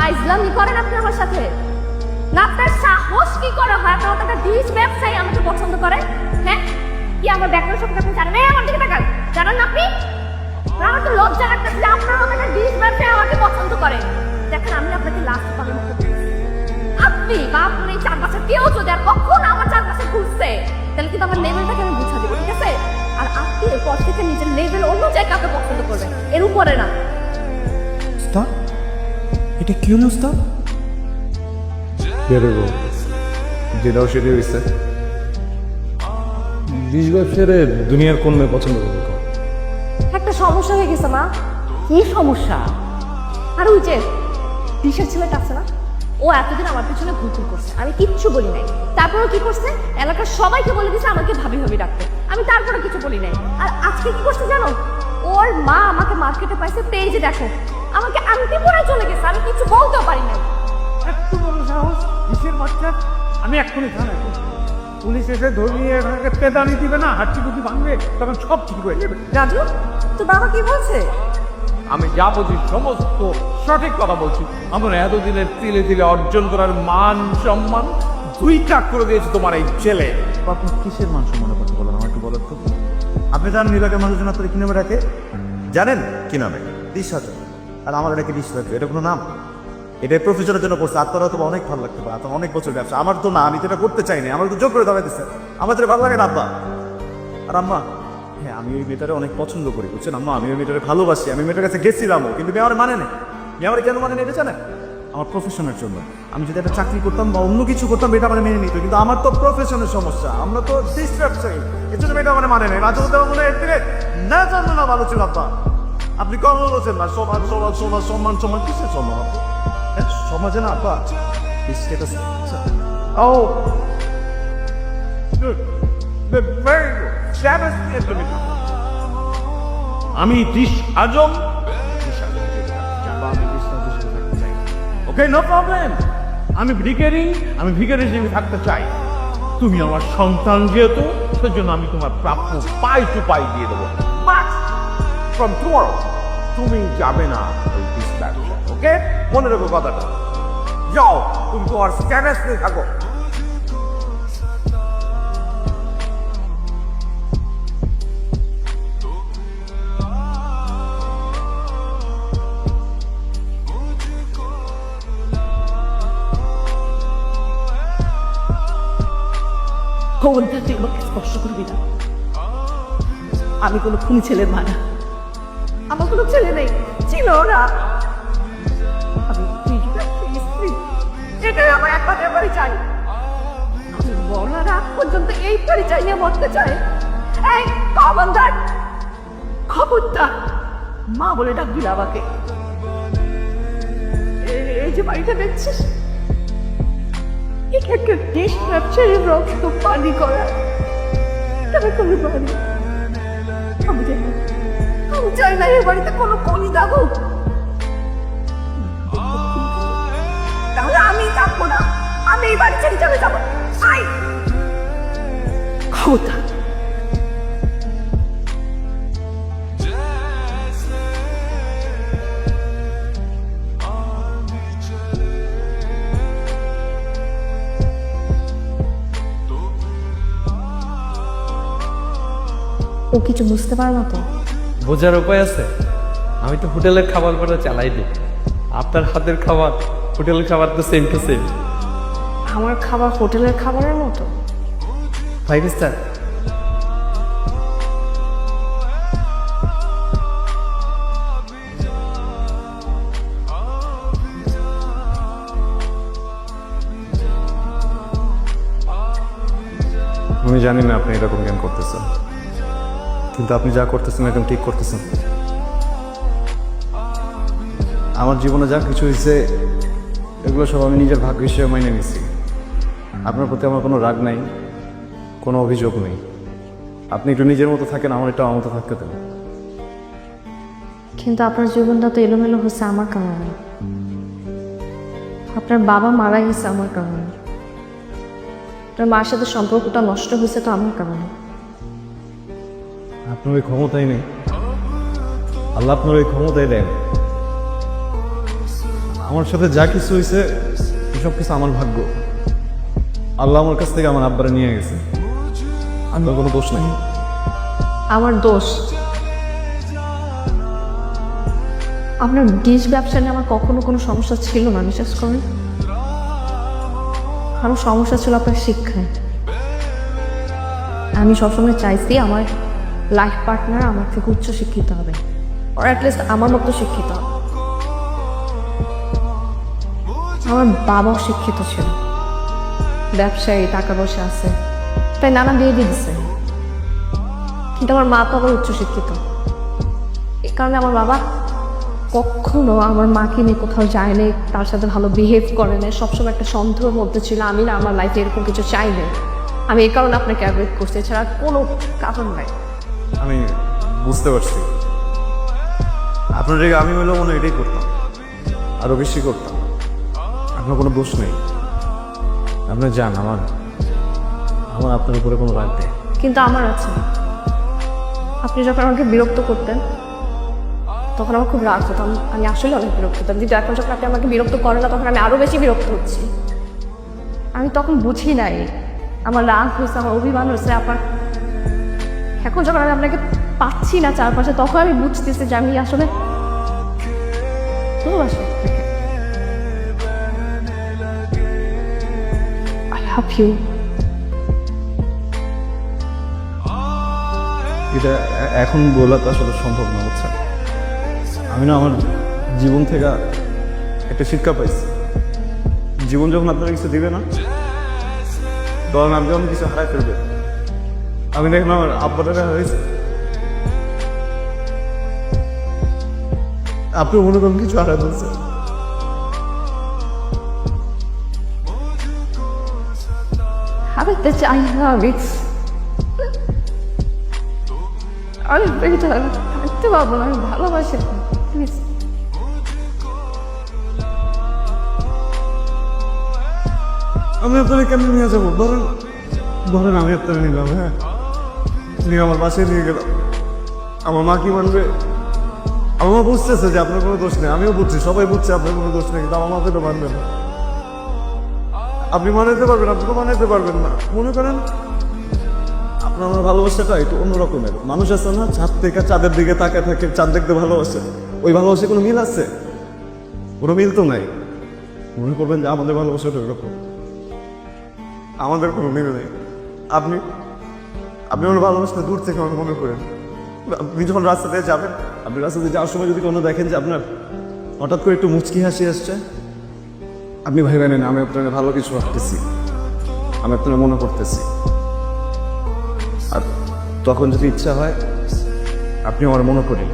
ফাইজলামি করেন আপনি আমার সাথে? না, আপনার সাহস কি করে হয়? আপনার একটা ডিস ব্যবসায়ী আমাকে পছন্দ করে হ্যাঁ? কি আমার ব্যাকগ্রাউন্ড সম্পর্কে আপনি জানেন? আমার দিকে তাকান। জানেন না আপনি? আমার তো লজ্জা লাগতেছে আপনার মতো একটা ডিস ব্যবসায়ী আমাকে পছন্দ করে দেখেন, আমি আপনাকে লাস্ট পাবেন আপনি বা আপনার এই চারপাশে কেউ যদি আর কখনো আমার চারপাশে ঘুরছে, তাহলে কিন্তু আমার লেভেলটাকে আমি বুঝা দেবো ঠিক আছে? আর আপনি এরপর থেকে নিজের লেভেল অনুযায়ী কাউকে পছন্দ করবেন। এর উপরে না। এটা কি হলো উস্তাদ বেরোবো যেটাও সেটাই হয়েছে বিষ ব্যবসারে দুনিয়ার কোন মেয়ে পছন্দ করবে কও? একটা সমস্যা হয়ে গেছে মা। কি সমস্যা? আর ওই যে দিশার ছেলেটা আছে না ও এতদিন আমার পিছনে ঘুরঘুর করছে। আমি কিচ্ছু বলি নাই। তারপরে কি করছে? এলাকার সবাইকে বলে দিছে আমাকে ভাবি ভাবি ডাকতে। আমি তারপরে কিছু বলি নাই। আর আজকে কি করছে জানো? ওর মা আমাকে মার্কেটে পাইছে পেজে দেখো আমাকে আংটি পরে চলে গেছে আমি কিছু বলতেও পারি নাই। এত বড় সাহস কিসের বাচ্চা? আমি এক্ষুনি থানায় পুলিশ এসে ধরিয়ে এখানে পেদানি দিবে না হাঁটি গুটি ভাঙবে তখন সব ঠিক হয়ে যাবে। রাজু তো বাবা কি বলছে? আমি যা বলছি সমস্ত সঠিক কথা বলছি। আমার এতদিনের তিলে তিলে অর্জন করার মান সম্মান দুই টাক করে দিয়েছে তোমার এই ছেলে। আপনি কিসের মান সম্মানের কথা বলেন আমার একটু বলেন তো। আপনি জানেন এলাকার মানুষজন আপনার কি নামে ডাকে? জানেন কি নামে? দিশাচর আর আমার এটাকে দিশ রাখবে এটা কোনো নাম? এটা প্রফেশনের জন্য করছে। আপনারা তো অনেক ভালো লাগতে পারে। আপনার অনেক বছর ব্যবসা। আমার তো না, আমি তো এটা করতে চাইনি আমার তো জোর করে দাঁড়াই দিচ্ছে আমার তো ভালো লাগে না, আব্বা। আর আম্মা হ্যাঁ আমি ওই মেয়েটারে অনেক পছন্দ করি, বুঝছেন আম্মা? আমি ওই মেয়েটারে ভালোবাসি। আমি মেয়েটার কাছে গেছিলামও কিন্তু মেয়ে মানে নেই। মেয়ে আমার কেন মানে নেই এটা জানেন? আমার প্রফেশনের জন্য। আমি যদি একটা চাকরি করতাম বা অন্য কিছু করতাম এটা আমার মেনে নিত। কিন্তু আমার তো প্রফেশনের সমস্যা। আমরা তো ডিস ব্যবসায়ী এর জন্য মেয়েটা আমার মানে নেই। রাজু মনে হয় না জানলো না ভালো ছিল, আব্বা। আপনি কম বলছেন না সমাজ সমাজ সমাজ সম্মান সম্মান কিসের সম্মান? হ্যাঁ, সমাজে না আব্বা স্টেটাস ও আমি দিশ আজম ওকে নো প্রবলেম আমি ভিখারি আমি ভিখারি হিসেবে থাকতে চাই। তুমি আমার সন্তান যেহেতু সেজন্য আমি তোমার প্রাপ্য পাই টু পাই দিয়ে দেবো। ফ্রম টুমরো তুমি যাবে না ওই ব্যবসা ওকে মনে রেখো কথাটা। যাও, তুমি তোমার স্ট্যাটাস নিয়ে থাকো। খবরটা তুই আমাকে স্পর্শ করবি না। আমি কোনো খুনি ছেলের মা আমার কোনো ছেলে নেই, ছিল না আমি স্ত্রী এটাই আমার একমাত্র চাই আমি আগ পর্যন্ত এই পরিচয় নিয়ে মরতে চাই। এই খবরদার, মা বলে ডাকবি না আমাকে। এই- যে বাড়িটা দেখছিস? একটা দেশ ব্যবসায়ী রক্ত পানি করা। তবে কোনো বাড়ি না এই বাড়িতে কোনো কনি দাগুক তাহলে আমি থাকব না। আমি এই বাড়ি ছেড়ে চলে যাব। আই খবরদার ও কিছু বুঝতে পারে না তো? বোঝার উপায় আছে? আমি তো হোটেলের খাবার করে চালাই দিই। আপনার হাতের খাবার হোটেলের খাবার তো সেম টু সেম আমার খাবার হোটেলের খাবারের মতো? ফাইভ স্টার আমি জানি না আপনি এরকম জ্ঞান করতেছেন। কিন্তু আপনি যা করতেছেন একদম ঠিক করতেছেন। আমার জীবনে যা কিছু হয়েছে এগুলো সব আমি নিজের ভাগ্য হিসেবে মাইনে নিচ্ছি আপনার প্রতি আমার কোনো রাগ নাই, কোনো অভিযোগ নেই। আপনি একটু নিজের মতো থাকেন, আমার একটু আমার মতো থাকতে দেন। কিন্তু আপনার জীবনটা তো এলোমেলো হচ্ছে আমার কারণে। আপনার বাবা মারা গেছে আমার কারণে। আপনার মার সাথে সম্পর্কটা নষ্ট হয়েছে তো আমার কারণে। আপনার ওই ক্ষমতাই নেই। আল্লাহ আপনার ওই ক্ষমতাই দেন। আমার সাথে যা কিছু হয়েছে এসব কিছু আমার ভাগ্য। আল্লাহ আমার কাছ থেকে আমার আব্বারে নিয়ে গেছে। আমার কোনো দোষ নাই। আমার দোষ? আপনার ডিশ ব্যবসা নিয়ে আমার কখনো কোনো সমস্যা ছিল না, বিশ্বাস করেন? আমার সমস্যা ছিল আপনার শিক্ষায়। আমি সবসময় চাইছি আমার লাইফ পার্টনার আমার থেকে উচ্চ শিক্ষিত হবে। ওর অ্যাটলিস্ট আমার মতো শিক্ষিত আমার বাবাও শিক্ষিত ছিল। ব্যবসায়ী, টাকা পয়সা আছে। তাই নানা বিয়ে দিয়ে দিচ্ছে কিন্তু আমার মা তো আবার উচ্চশিক্ষিত এই কারণে আমার বাবা কখনো আমার মাকে নিয়ে কোথাও যায় যায়নি তার সাথে ভালো বিহেভ করে না সবসময় একটা সন্দেহের মধ্যে ছিল, আমি না আমার লাইফে এরকম কিছু চাই চাইনি আমি এই কারণে আপনাকে অ্যাভয়েড করছি। এছাড়া কোনো কারণ নাই। আমি বুঝতে পারছি। আপনার আমি হলেও মনে এটাই করতাম। আরও বেশি করতাম। আপনার কোনো দোষ নেই। আপনি যান, আমার আমার আপনার উপরে কোনো রাগ নেই। কিন্তু আমার আছে। আপনি যখন আমাকে বিরক্ত করতেন, তখন আমার খুব রাগ হতাম আমি আসলে অনেক বিরক্ত হতাম। কিন্তু এখন যখন আপনি আমাকে বিরক্ত করেন না, তখন আমি আরও বেশি বিরক্ত হচ্ছি। আমি তখন বুঝি নাই, আমার রাগ হয়েছে, আমার অভিমান হয়েছে আপনার এখন যখন আমি আপনাকে পাচ্ছি না চারপাশে, তখন আমি বুঝতেছি যে আমি আসলে আই ইউ এটা এখন বলা তো আসলে সম্ভব না হচ্ছে আমি না আমার জীবন থেকে একটা শিক্ষা পাইছি। জীবন যখন আপনারা কিছু দিবে না, তখন আপনি অনেক কিছু হারাই ফেলবে আমি দেখলাম আমার আব্বাটা হয়েছে। আপনি মনে কিছু হারাই ফেলছে আমি তো চাই না আমি আমি বেঁচে থাকতে পারব না আমি ভালোবাসি প্লিজ আমি আপনাকে কেন নিয়ে যাব? ধরেন ধরেন আমি আপনাকে নিলাম হ্যাঁ। নিয়ে আমার বাসায় নিয়ে গেলাম। আমার মা কি মানবে? আমার মা বুঝতেছে যে আপনার কোনো দোষ নেই। আমিও বুঝছি, সবাই বুঝছে আপনার কোনো দোষ নেই, কিন্তু আমার মা তো মানবে না। আপনি মানাতে পারবেন, আপনি তো মানাতে পারবেন না। মনে করেন, আপনার আমার ভালোবাসাটা একটু অন্য রকমের। মানুষ আছে না, ছাদ থেকে চাঁদের দিকে তাকায় থাকে, চাঁদ দেখতে ভালোবাসে। ওই ভালোবাসে কোনো মিল আছে? কোনো মিল তো নাই। মনে করবেন যে আমাদের ভালোবাসাটা ওইরকম। আমাদের কোনো মিল নেই। আপনি? আপনি আমার ভালোবাসতে দূর থেকে আমার মনে করেন। আপনি যখন রাস্তাতে যাবেন, আপনি রাস্তাতে যাওয়ার সময় যদি কোনো দেখেন যে আপনার হঠাৎ করে একটু মুচকি হাসি আসছে, আপনি ভাই বেন আমি আপনার ভালো কিছু ভাবতেছি। আমি আপনার মনে করতেছি। আর তখন যদি ইচ্ছা হয়, আপনি আমার মনে করেন।